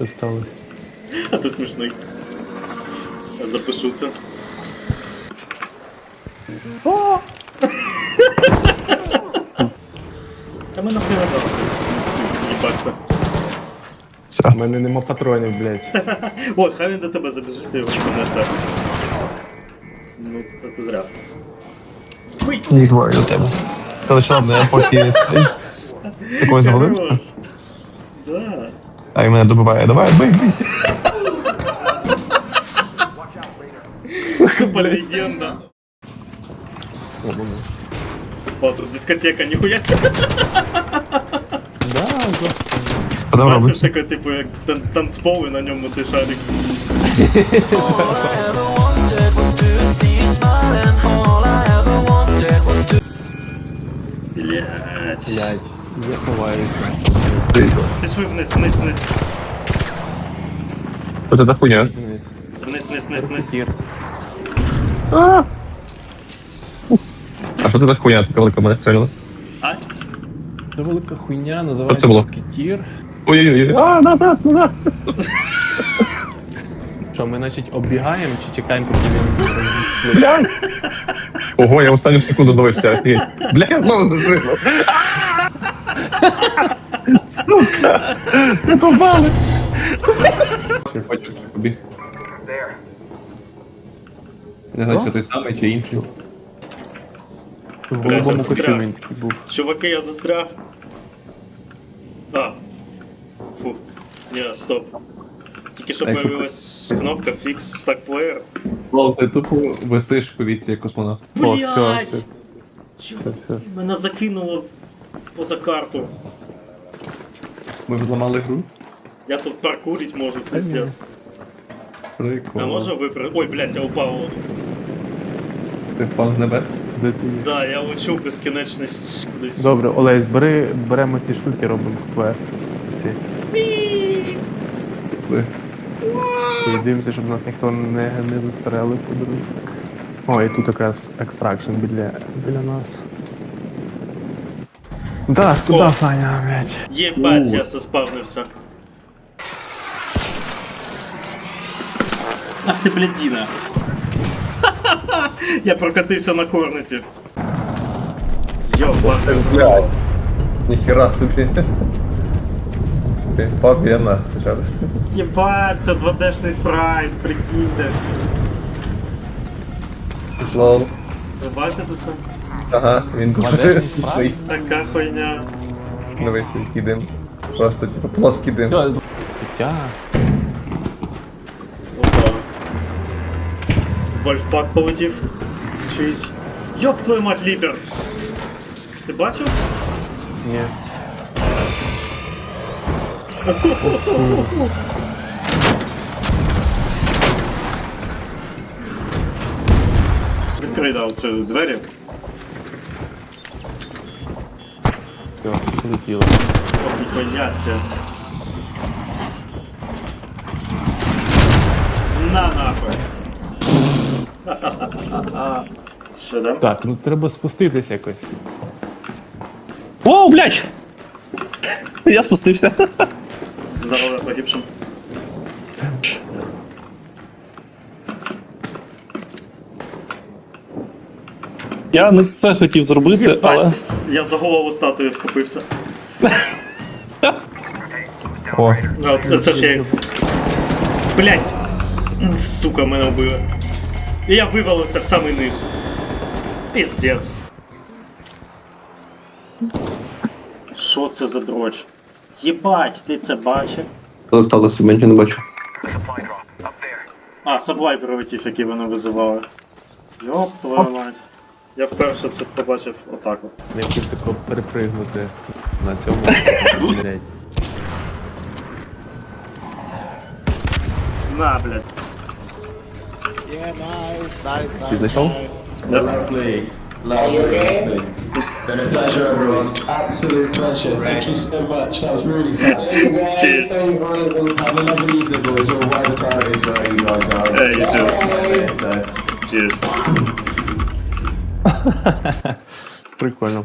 Що сталося? А ти смішний. Запишу це. Та ми нахуй не бачите. У мене нема патронів, блядь. О, хай він до тебе забіжить, ти його не так. Ну, це ти зря. Ой, Їх двоє до тебе. Короче, ладно, я поки стою. Такої завалив? хорош. Да. А він мене добиває. Давай, бий, бий. Тупо легенда. О, тут дискотека, ніхуя себе. Да, да. Що там Бачиш, робиться? таке, типу, як тан- танцпол, і на ньому ти шарик. All I ever wanted was to see you smiling. All I ever wanted was to. Блять. Блядь, Я ховаюся. Пішли вниз, вниз, вниз. Що це за хуйня? Вниз. Вниз, вниз, вниз, вниз. Тір. А А це за хуйня? Така велика мене стріляла? А? Це велика хуйня, називається було? Ой-ой-ой. А, назад, назад. Що, ми, значить, оббігаємо чи чекаємо, поки він? Бля. Ого, я в останню секунду зловився. І- Бля, я знову зажигло. Сука. Не попали. Хочу побіг. Не знаю, чи той самий, чи інший. В голубому костюмі він такий був. Чуваки, я застряг. А. Фу. Ні, стоп. Тільки що появилась кнопка Fix Stack Player. Лол, ти тупо висиш в повітрі як космонавт. О, все, Блять! все. Мене закинуло поза карту. Ми взламали гру. Я тут паркурить можу, пиздец. Прикол. А можу випрыгнути? Ой, блять, я упав. Ти впав з небес? Де ти? Да, я лечу в безкінечність кудись. Добре, Олесь, бери, беремо ці штуки, робимо квест. Ці. І дивимося, щоб нас ніхто не, не застрелив по дорозі. О, і тут якраз екстракшн біля, біля нас. Да, О. куди, Саня, блядь? Єбать, У. я заспавнився. Ах ти блядіна. Я прокатився на корнеті. Йоба. Блядь. Ніхера собі. Ти впав біля нас, ти жариш. Єбать, це 2D-шний спрайт, прикиньте. Лол. Ви бачите це? Ага, він Модельний? Така хуйня. Дивись, який дим. Просто типу плоский дим. Опа. Вольфпак полетів. Чись. Йоп твою мать, ліпер! Ти бачив? Ні. Відкрий дав цю двері. Все, полетіло. Ох, ніхуя ся. На нахуй. Що там? Так, ну треба спуститись якось. О, блядь! Я спустився. Здоров'я погибшим. Я не це хотів зробити, але. Єбать! Я за голову статуї вхопився. О, А, це, це ж я. Блять! Сука, мене вбили. І я вивалився в самий низ. Піздец. Що це за дроч? Єбать, ти це бачив? що сталося, менше не бачу. А, саблай прилетів, який вони визивали. Йоп, твою мать. Я вперше це побачив отак от. Я хотів тако перепригнути на цьому. блядь. На, блядь. Yeah, nice, nice, nice. Ти зайшов? Lovely. Lovely. Lovely. Been a pleasure, everyone. Absolute pleasure. Thank you so much. That was really fun. Cheers. Have a lovely evening, boys, or whatever time it is where you guys are. Hey, you too. So, Cheers. Прикольно.